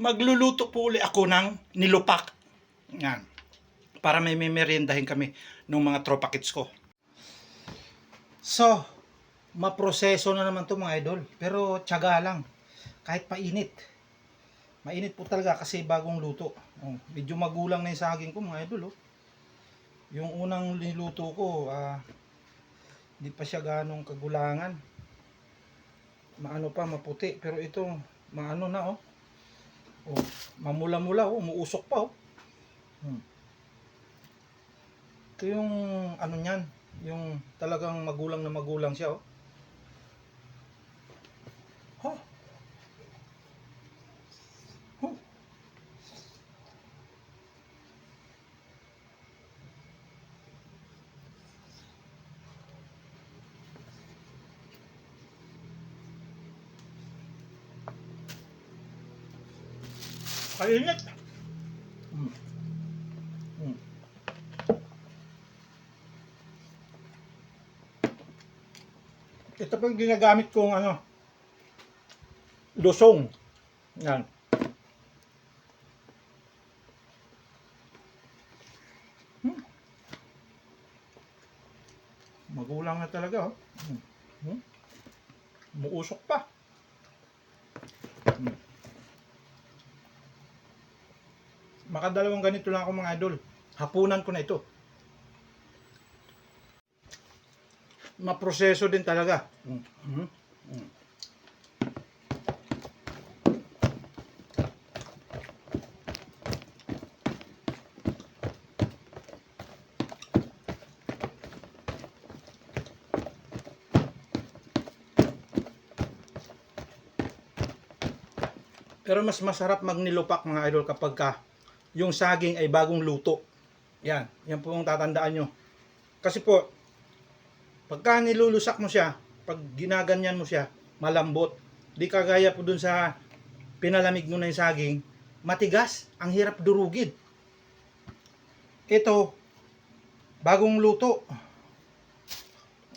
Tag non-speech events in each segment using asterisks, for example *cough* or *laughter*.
magluluto po uli ako ng nilupak. Yan. Para may memeryendahin kami ng mga tropa kits ko. So, maproseso na naman to mga idol. Pero tiyaga lang. Kahit painit. Mainit po talaga kasi bagong luto. Oh, medyo magulang na yung saging ko mga idol. Oh. Yung unang niluto ko, ah, hindi pa siya ganong kagulangan. Maano pa, maputi. Pero ito, maano na oh. Oh, mamula-mula oh, umuusok pa oh. Hmm. Ito yung ano niyan, yung talagang magulang na magulang siya oh. Huh. Kainit. Mm. Mm. Ito pa yung ginagamit kong ano, lusong. Yan. Hmm. Magulang na talaga, oh. Hmm. Hmm. Muusok pa. Makadalawang ganito lang ako mga idol. Hapunan ko na ito. Maproseso din talaga. Mm. Mhm. Mm. Pero mas masarap magnilupak mga idol kapag ka yung saging ay bagong luto. Yan, yan po yung tatandaan nyo. Kasi po, pagka nilulusak mo siya, pag ginaganyan mo siya, malambot. Di kagaya po dun sa pinalamig mo na yung saging, matigas, ang hirap durugid. Ito, bagong luto.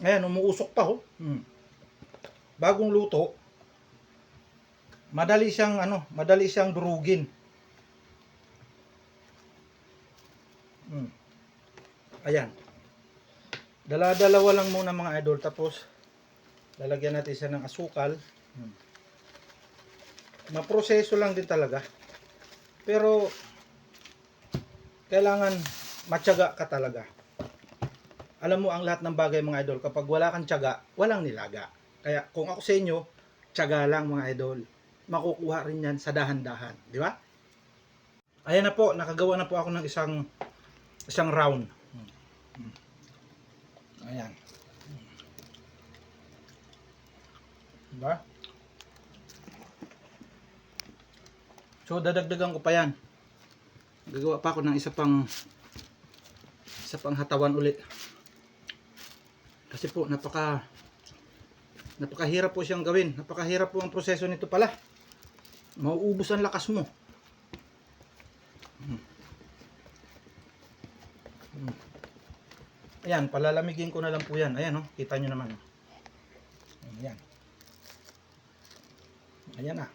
Ayan, umuusok pa ho. Hmm. Bagong luto, madali siyang ano, madali siyang durugin. Hmm. Ayan. Dala-dalawa lang muna mga idol tapos lalagyan natin siya ng asukal. Hmm. Maproseso lang din talaga. Pero kailangan matyaga ka talaga. Alam mo ang lahat ng bagay mga idol, kapag wala kang tiyaga, walang nilaga. Kaya kung ako sa inyo, tiyaga lang mga idol. Makukuha rin yan sa dahan-dahan. Di ba? Ayan na po, nakagawa na po ako ng isang isang round. Ayan. Diba? So dadagdagan ko pa yan. Gagawa pa ako ng isa pang isa pang hatawan ulit. Kasi po napaka napakahirap po siyang gawin. Napakahirap po ang proseso nito pala. Mauubos ang lakas mo. Ayan, palalamigin ko na lang po yan. Ayan, oh, kita nyo naman. Ayan. Ayan na.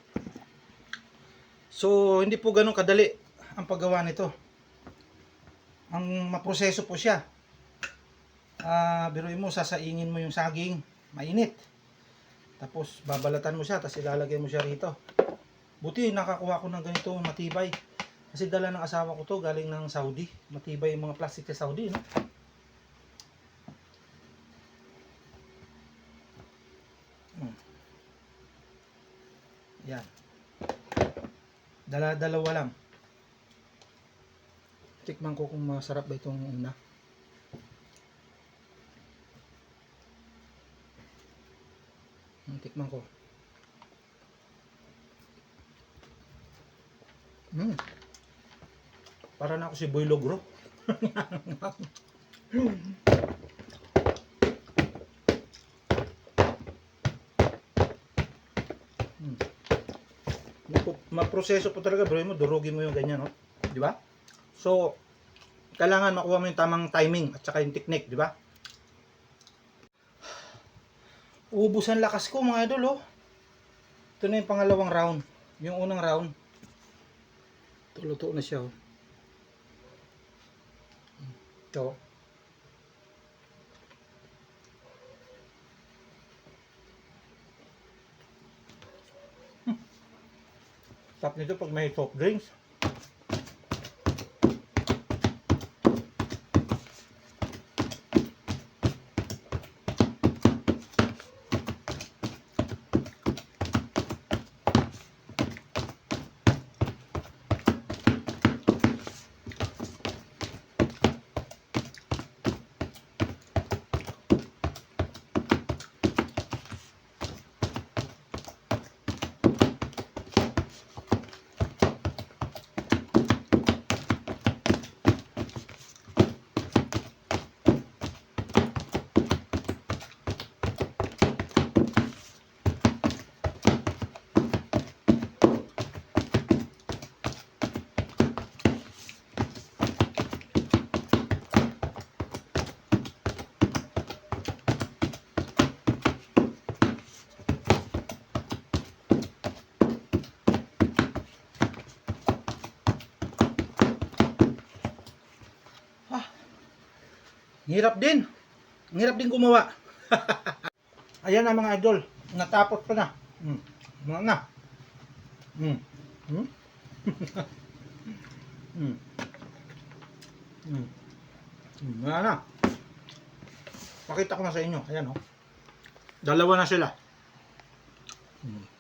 So, hindi po ganun kadali ang paggawa nito. Ang maproseso po siya. Ah, biruin mo, sasaingin mo yung saging, mainit. Tapos, babalatan mo siya, tapos ilalagay mo siya rito. Buti, nakakuha ko ng ganito, matibay. Kasi dala ng asawa ko to, galing ng Saudi. Matibay yung mga plastic sa Saudi, no? Hmm. Yan. Dala-dalawa lang. Tikman ko kung masarap ba itong una. Hmm, Tikman ko. Hmm. Para na ako si Boy Logro. *laughs* Maproseso po talaga bro mo, durugin mo yung ganyan, no? Di ba? So, kailangan makuha mo yung tamang timing at saka yung technique, di ba? Ubusan lakas ko mga idol, oh. Ito na yung pangalawang round. Yung unang round, Luto na siya. Oh. Ito. Tap nito pag may soft drinks. Hirap din. Ang hirap din gumawa. *laughs* Ayan na mga idol. Natapos ko na. Mm. Mga na. Mm. Mm. mm. Mm. Wala na. Pakita ko na sa inyo. Ayan oh. Dalawa na sila. Mm.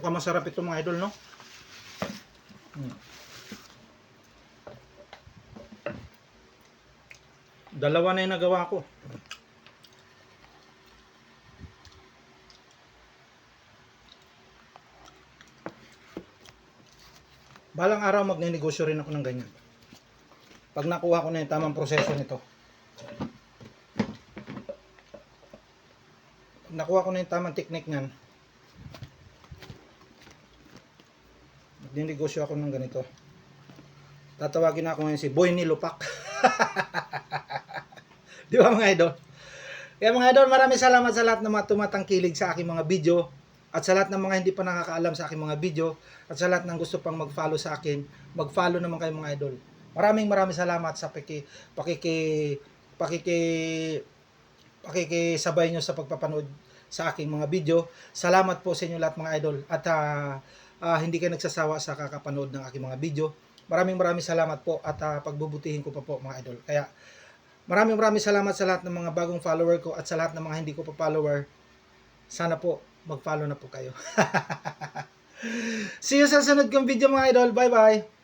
Mukhang masarap ito mga idol, no? Mm. Dalawa na yung nagawa ko. Balang araw magnenegosyo rin ako ng ganyan. Pag nakuha ko na yung tamang proseso nito. Pag nakuha ko na yung tamang technique niyan, Magninegosyo ako ng ganito. Tatawagin ako ngayon si Boy Nilupak. *laughs* Di ba mga idol? Kaya mga idol, maraming salamat sa lahat ng mga tumatangkilig sa aking mga video at sa lahat ng mga hindi pa nakakaalam sa aking mga video at sa lahat ng gusto pang mag-follow sa akin, mag-follow naman kayo mga idol. Maraming maraming salamat sa paki, pakiki, pakiki, pakikisabay nyo sa pagpapanood sa aking mga video. Salamat po sa inyo lahat mga idol at ah, ah, hindi kayo nagsasawa sa kakapanood ng aking mga video. Maraming maraming salamat po at ah, pagbubutihin ko pa po mga idol. Kaya maraming maraming salamat sa lahat ng mga bagong follower ko at sa lahat ng mga hindi ko pa follower. Sana po mag-follow na po kayo. *laughs* See you sa sunod kong video mga idol. Bye bye!